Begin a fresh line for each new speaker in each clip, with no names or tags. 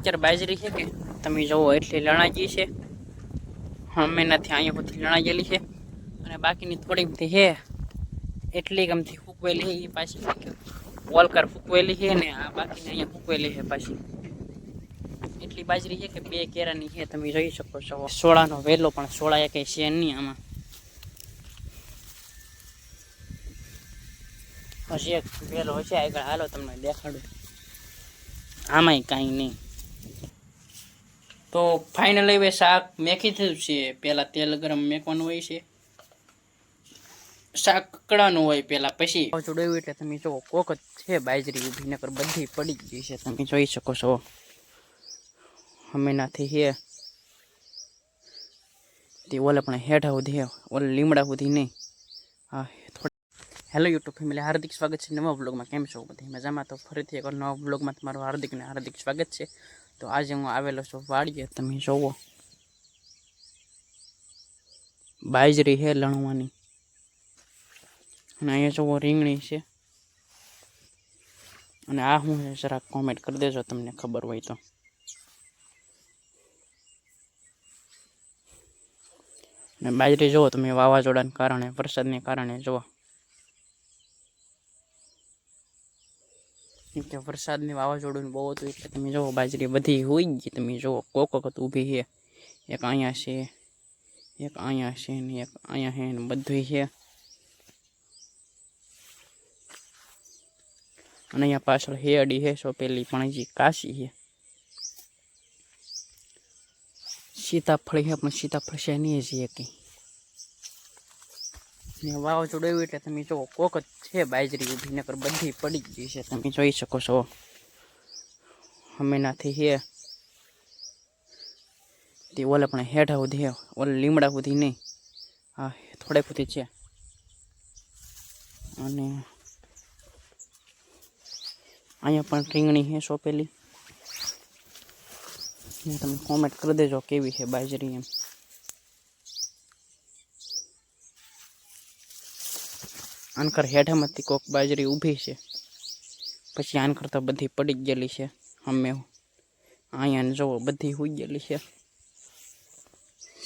અત્યારે બાજરી છે કે તમે જુઓ એટલી લણાજી છે. અમે નથી અહીંયા બધી લણાઈ ગયેલી છે. અને બાકીની થોડી બધી છે, એટલી ગમતી ફૂકવેલી છે, એ પાછી વોલકર ફૂકવેલી છે ને આ બાકીની અહીંયા ફૂકવેલી છે પાછી. એટલી બાજરી છે કે બે કેરાની છે, તમે જોઈ શકો છો. સોળાનો વેલો પણ સોળા કંઈ છે નહીં આમાં. હજી એક વેલો હશે, આગળ હાલો તમને દેખાડું. આમાંય કાંઈ નહીં. તો ફાઇનલ હવે શાક મેખી થયું છે. પહેલાં તેલ ગરમ મેકવાનું હોય છે. શાક કકડાનું હોય પહેલાં પછી. જોડાયું એટલે તમે જો કોક જ છે બાજરી ઊભી, નકર બધી પડી ગઈ છે. તમે જોઈ શકો છો. હમણાંથી હે. તે ઓલે પણ હેઠા સુધી ઓલે લીમડા સુધી નહીં. હા હેલો યુટ્યુબ ફેમિલી હાર્દિક સ્વાગત છે નવા બ્લોગમાં કેમ છો બધી? મજામાં? તો ફરીથી એક નવા બ્લોગમાં તમારું હાર્દિક ને હાર્દિક સ્વાગત છે. તો આજે હું આવેલો છું વાડીએ, તમે જોવો. બાજરી છે લણવાની. અને અહીંયા જોવો રીંગણી છે. અને આ હું જરાક કોમેન્ટ કરી દેજો તમને ખબર હોય તો. અને બાજરી જુઓ તમે વાવાઝોડાને કારણે, વરસાદને કારણે જુઓ કેમ કે વરસાદની વાવાઝોડું બહુ હતું એટલે તમે જુઓ, બાજરી બધી હોઈ ગઈ. તમે જુઓ, કોક વખત ઊભી છે. એક અહીંયા છે, એક અહીંયા છે ને એક અહીંયા છે ને બધું છે. અને અહીંયા પાછળ હેડી છે સોપેલી પણ હજી કાશી છે. સીતાફળી છે, પણ સીતાફળ છે નહીં હજી કંઈ ને વાવાઝોડું આવ્યું એટલે તમે જો કોક જ છે બાજરી ઊભી, નકર બધી પડી ગઈ છે. તમે જોઈ શકો છો. હમેનાથી હે. તે ઓલે પણ હેઠા સુધી હે. ઓલે લીમડા સુધી નહીં. હા થોડે સુધી છે. અને અહીંયા પણ રીંગણી છે સોંપેલી. તમે કોમેન્ટ કરી દેજો કેવી છે બાજરી એમ. આનકર હેઠામાંથી કોક બાજરી ઊભી છે. પછી આનકર તો બધી પડી જ ગયેલી છે અમે અહીંયા ને જુઓ બધી હોઈ ગયેલી છે.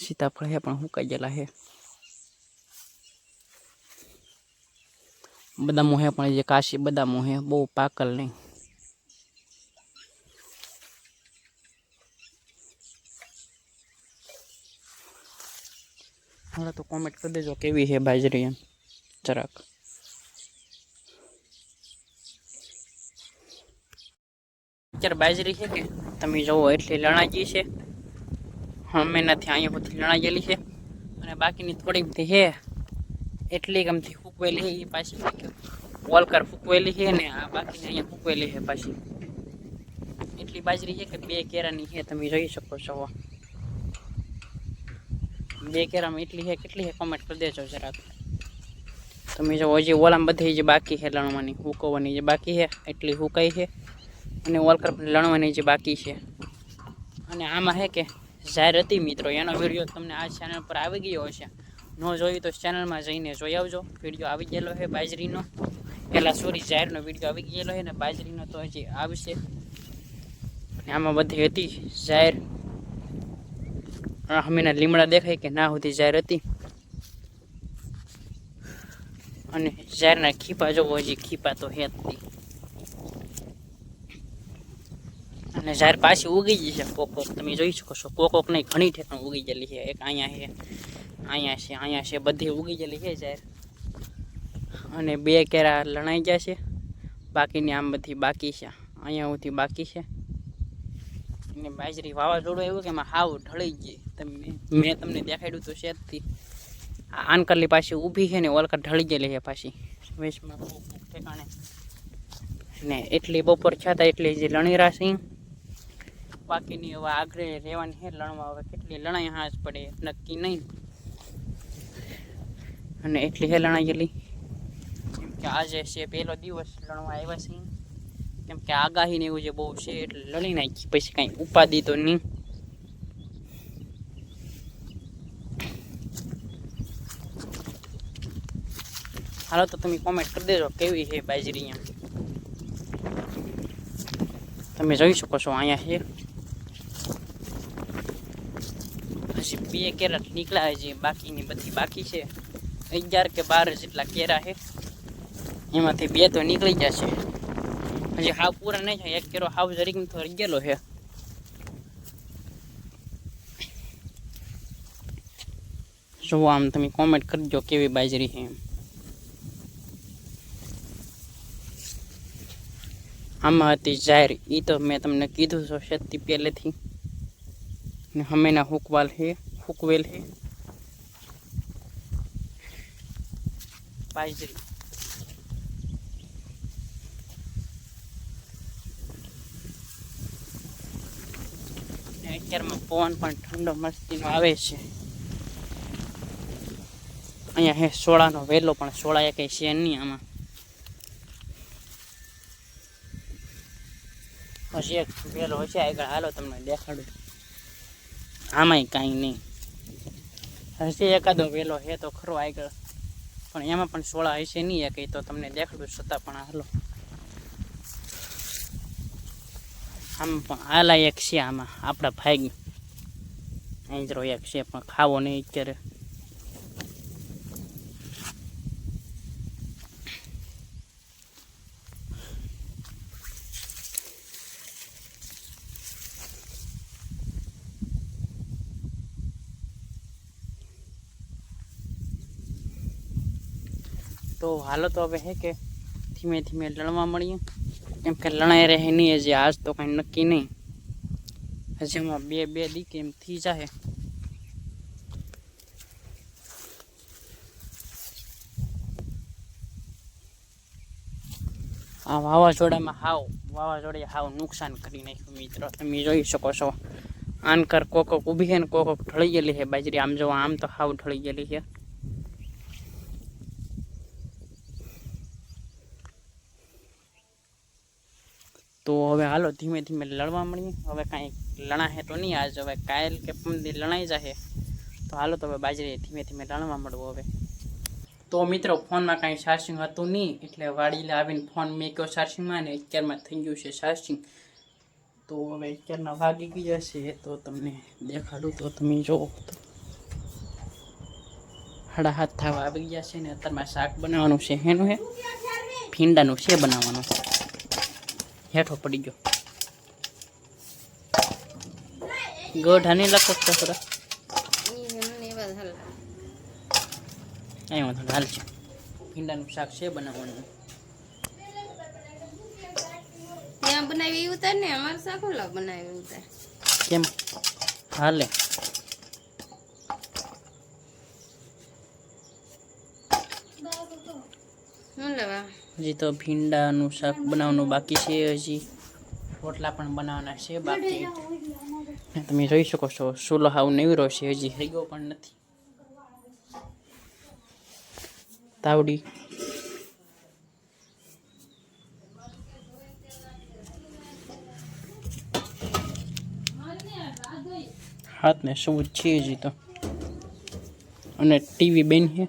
સીતાફળ હે પણ હુકાઈ ગયેલા છે બદામો હે પણ જે કાશી બદામો હે, બહુ પાકલ નહીં. હવે તો કોમેન્ટ કરી દેજો કેવી છે બાજરી એમ, જરાક. અત્યારે બાજરી છે કે? તમે જુઓ એટલી લણાજી છે. અમે નથી અહીંયા બધી લણાઈ ગયેલી છે. અને બાકીની થોડી બધી છે, એટલી ગમતી ફૂકવેલી છે એ પાછી વોલકર ફૂકવેલી છે ને આ બાકીની અહીંયા ફૂકવેલી છે પાછી. એટલી બાજરી છે કે બે કેરાની છે, તમે જોઈ શકો છો. બે કેરામાં એટલી છે, કેટલી છે કોમેન્ટ કરી દેજો જરાક. તમે જો હજી ઓલામાં બધી જે બાકી છે લણવાની હુકવવાની જે બાકી છે, એટલી હુકાઈ છે. અને ઓલકર લણવાની જે બાકી છે. અને આમાં હે કે જાહેર હતી મિત્રો, એનો વીડિયો તમને આ ચેનલ પર આવી ગયો હશે. ન જોયું તો ચેનલમાં જઈને જોઈ આવજો. વીડિયો આવી ગયેલો છે બાજરીનો. પહેલાં સોરી જાહેરનો વીડિયો આવી ગયેલો છે ને બાજરીનો તો હજી આવશે. આમાં બધી હતી જાહેર. હમીના લીમડા દેખાય કે ના હોતી જાહેર હતી. અને જાહેરના ખીપા જોવો હજી ખીપા તો હે જ નહીં અને ઝાડ પાછી ઉગી ગઈ છે કોક તમે જોઈ શકો છો, કોક નહીં, ઘણી ઠેકાણ ઉગી ગયેલી છે. એક અહીંયા છે અહીંયા છે અહીંયા છે, બધી ઉગી ગયેલી છે ઝાડ અને બે કેરા લણાઈ ગયા છે. બાકીની આમ બધી બાકી છે. અહીંયા સુધી બાકી છે. અને બાજરી વાવાઝોડું એવું કે એમાં હાવ ઢળી ગઈ. તમે મેં તમને દેખાડ્યું તો શેદથી આનકરલી પાછી ઊભી છે ને ઓલકર ઢળી ગયેલી છે પાછી. ખૂબ ઠેકાણે. ને એટલી બપોર છતાં એટલી જે લણીરા સિંહ બાકીની હવે આગળ રહેવાની છે. લણવા હવે કેટલી લણાઈ હાજ પડે, નક્કી નહીં. અને એટલી હે લણાઈ ગયેલી કેમ કે આજે છે પહેલો દિવસ લણવા આવ્યા છે. કેમ કે આગાહી ને એવું જે બહુ છે એટલે લણી નાખી. પછી કાંઈ ઉપાધિ તો નહીં. હાલો તો તમે કોમેન્ટ કરી દેજો કેવી છે બાજરી તમે જોઈ શકો છો અહીંયા છે. હજી બે કેરા નીકળ્યા છે બાકીની બધી બાકી છે. અગિયાર કે બાર જેટલા કેરા છે. એમાંથી બે તો નીકળી જશે. હજી હાવ પૂરા નહીં થાય, એક કેરો હાવ જરીક તો રહી ગયેલો છે. જો આમ તમે કોમેન્ટ કરજો કેવી બાજરી છે એમ. આમાં હતી જાહેર એ તો મેં તમને કીધું છો છેતી પહેલેથી. ને હમેના હુકવાલ છે હુકવેલ છે બાજરી અત્યારમાં પવન પણ ઠંડો મસ્તીનો આવે છે. અહીંયા હે સોળાનો વેલો, પણ સોળા કંઈ છે નહીં આમાં. હજી એક વેલો છે આગળ હાલો તમને દેખાડું. આમાંય કાંઈ નહીં. હશે એકાદો વેલો હે તો ખરો આગળ. પણ એમાં પણ સોળા હશે નહીં એક તો તમને દેખાડું છતાં પણ હાલો. આમ પણ હાલા એક છે આમાં, આપણા ભાઈ આંજરો એક છે, પણ ખાવો નહીં અત્યારે. તો હાલો તો હવે હે કે ધીમે ધીમે લણવા મળીએ. કેમ કે લણાઈ રહે નહીં હજી, આજ તો કંઈ નક્કી નહીં. હજી એમાં બે બે દી કેમ થઈ જાય આ વાવાઝોડામાં હાવ, વાવાઝોડે હાવ નુકસાન કરી નાખ્યું મિત્રો. તમે જોઈ શકો છો. આનકર કોક કોક ઊભી છે ને કોક કોક ઢળી ગયેલી છે બાજરી. આમ જોવા આમ તો હાવ ઢળી ગયેલી છે તો હવે હાલો ધીમે ધીમે લડવા મળીએ હવે કાંઈ લણાશે તો નહીં, આજ હવે કાયલ કે પમદી લણાઈ જશે તો હાલો તો હવે બાજરી ધીમે ધીમે લણવા મળવું હવે. તો મિત્રો, ફોનમાં કાંઈ ચાર્જિંગ હતું નહીં, એટલે વાડીલે આવીને ફોન મેક્યો ચાર્જિંગમાં ને અત્યારમાં થઈ ગયું છે ચાર્જિંગ તો હવે અત્યારના વાગી ગયા છે, તો તમને દેખાડું તો તમે તો હાડા હાથ થવા આવી ગયા છે ને, અત્યારમાં શાક બનાવવાનું છે એનું હે? ફીંડાનું છે બનાવવાનું. હેઠો પડી ગયો. ગોઢા નહીં લખો છોકરા અહીં વાંધો હાલ છે. ભીંડાનું શાક છે બનાવવાનું.
ત્યાં બનાવી ઉતાર ને અમારે સાકોલા બનાવી ઉતાર
કેમ? હાલે. હજી તો ભીંડાનું શાક બનાવવાનું બાકી છે હજી. રોટલા પણ બનાવવાના છે બાકી. તમે જોઈ શકો છો સુલો હાવ નેવરો છે, હજી ગયો પણ નથી. તાવડી. હાથ ને શું છે હજી તો. અને ટીવી બેન છે,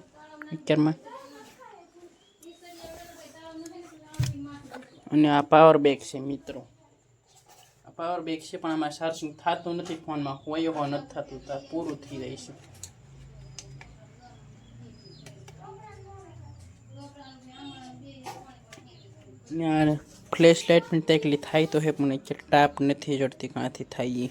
અત્યારમાં. અને આ પાવર બેગ છે, મિત્રો. પાવર બેગ છે, પણ આમાં ચાર્જિંગ થતું નથી, ફોનમાં હોય હો નથી થતું, તો પૂરું થઈ જાય છે. ફ્લેશ લાઇટ પણ તેકલી થાય તો હે, પણ ટાપ નથી જડતી ક્યાંથી થાય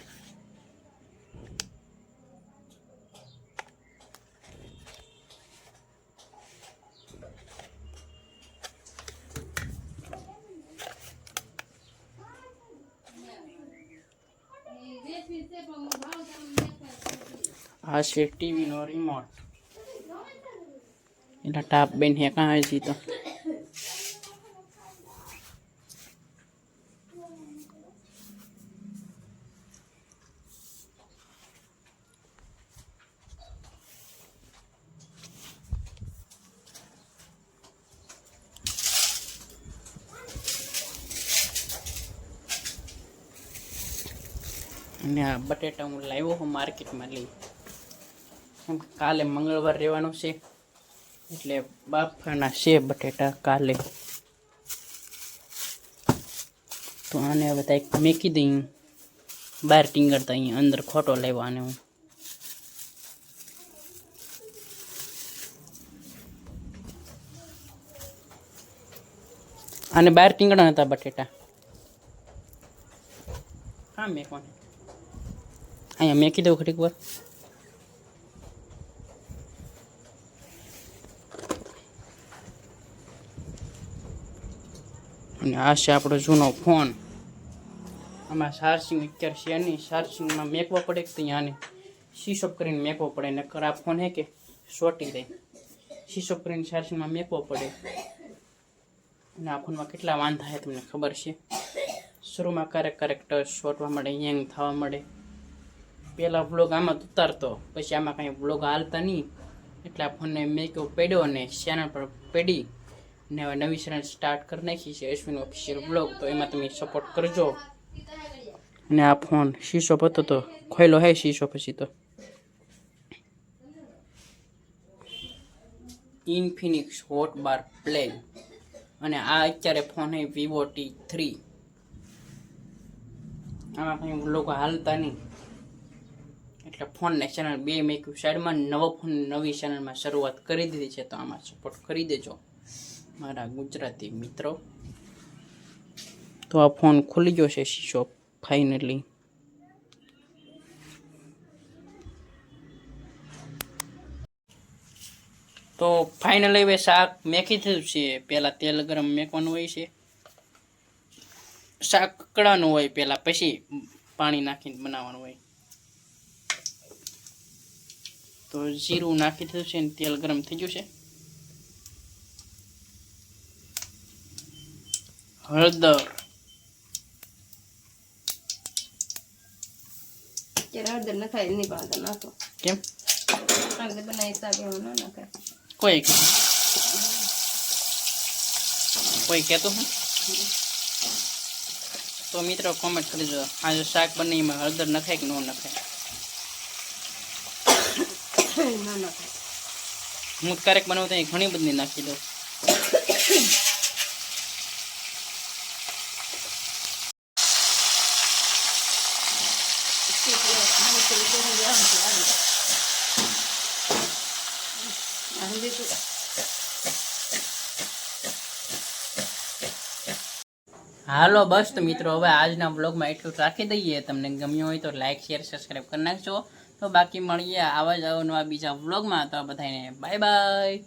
આ છે ટીવીનો રિમોટ એટલે ટાપ બેન હે કાં હજી તો અને આ બટેટા હું લાવ્યો હું માર્કેટમાં લઈ. એમ કાલે મંગળવાર રહેવાનું છે, એટલે બાફાના છે બટેટા કાલે. તો આને હવે ત્યાં મેકી દઈ. બહાર ટીંગડતા અહીંયા અંદર ખોટો લાવ્યો આને હું. આને બહાર ટીંગણા હતા બટેટા. હા મેં કોને અહીંયા મેં કીધું ઘડીક વાર. અને આ છે આપણો જૂનો ફોન. આમાં ચાર્જિંગ અત્યારે છે નહીં. ચાર્જિંગમાં મેકવો પડે કે ત્યાં આને શીશોપ કરીને મેકવો પડે? ને આ ફોન હે કે સોટી દે. શીશોપ કરીને ચાર્જિંગમાં મેકવો પડે. અને આ ફોનમાં કેટલા વાંધા છે તમને ખબર છે? શરૂમાં ક્યારેક ક્યારેક ટચ શોટવા મળે હેંગ થવા મળે. પહેલાં વ્લોગ આમાં ઉતારતો. પછી આમાં કાંઈ વ્લોગ હાલતા નહીં. એટલે આ ફોનને મેં કેવો પડ્યો અને ચેનલ પર પડી. ને હવે નવી ચેનલ સ્ટાર્ટ કરી નાખી છે, અશ્વિન ઓફિશિયલ બ્લોગ તો એમાં તમે સપોર્ટ કરજો. અને આ ફોન શીશો હતો તો ખોયલો હે શીશો પછી તો. ઇન્ફિનિક્સ હોટ બાર પ્લે અને આ અત્યારે ફોન હે વિવો ટી થ્રી આમાં કંઈ લોકો હાલતા નહીં. એટલે ફોનને ચેનલ બે મેક્યું. સાઈડમાં નવો ફોન નવી ચેનલમાં શરૂઆત કરી દીધી છે, તો આમાં સપોર્ટ કરી દેજો. મારા ગુજરાતી મિત્રો. તો આ ફોન ખુલી ગયો છે શીશો ફાઇનલી તો ફાઇનલી હવે શાક મેકી થયું છે. પહેલાં તેલ ગરમ મેકવાનું હોય છે. શાક કકડાનું હોય, પહેલાં પછી પાણી નાખીને બનાવવાનું હોય. તો જીરું નાખી થયું છે અને તેલ ગરમ થઈ ગયું છે. હળદર.
હળદર નખાય એની પણ નાખો.
કેમ?
હળદર બનાવી શાક એવું ના નખાય.
કોઈ કોઈ કહેતું હું તો મિત્રો કોમેન્ટ કરી દો. આજે શાક બને એમાં હળદર નખાય કે ન નખાય? હું ક્યારેક બનાવું ત્યાં ઘણી બધી નાખી દઉં. હાલો બસ તો મિત્રો, હવે આજના બ્લોગમાં એટલું રાખી દઈએ. તમને ગમ્યું હોય તો લાઈક શેર સબસ્ક્રાઈબ કરી નાખજો. તો બાકી મળીએ આવા જ અવનવા બીજા વ્લોગમાં. તો બધાને બાય બાય